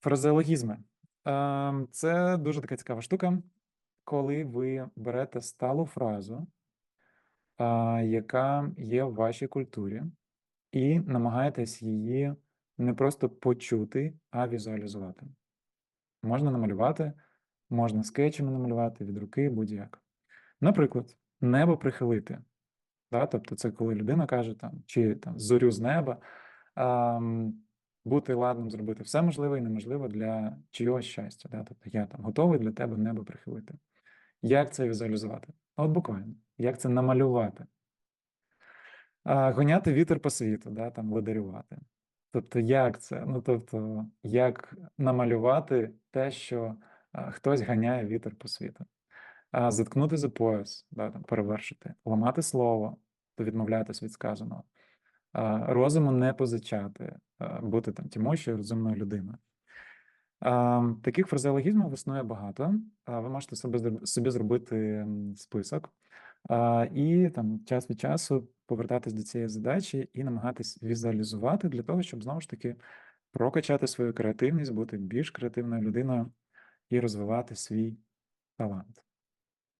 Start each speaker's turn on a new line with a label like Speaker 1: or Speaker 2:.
Speaker 1: Фразеологізми. Ем, Це дуже така цікава штука, коли ви берете сталу фразу, яка є в вашій культурі, і намагаєтесь її не просто почути, а візуалізувати. Можна намалювати, можна скетчами намалювати від руки, будь-як. Наприклад, небо прихилити. Да? Тобто, це коли людина каже там, чи там зорю з неба. Бути ладним зробити все можливе і неможливе для чогось щастя. Да? Тобто я там готовий для тебе небо прихилити. Як це візуалізувати? От буквально, як це намалювати? А, гоняти вітер по світу, да? там ладарювати. Тобто, як це? Ну, тобто, як намалювати те, що а, хтось ганяє вітер по світу. А, заткнути за пояс, да, там, перевершити, ламати слово, то відмовлятись від сказаного, розуму не позичати, бути там тімощою, розумною людиною. Таких фразеологізмів існує багато. Ви можете собі, собі зробити список і там час від часу повертатись до цієї задачі і намагатись візуалізувати для того, щоб знову ж таки прокачати свою креативність, бути більш креативною людиною і розвивати свій талант.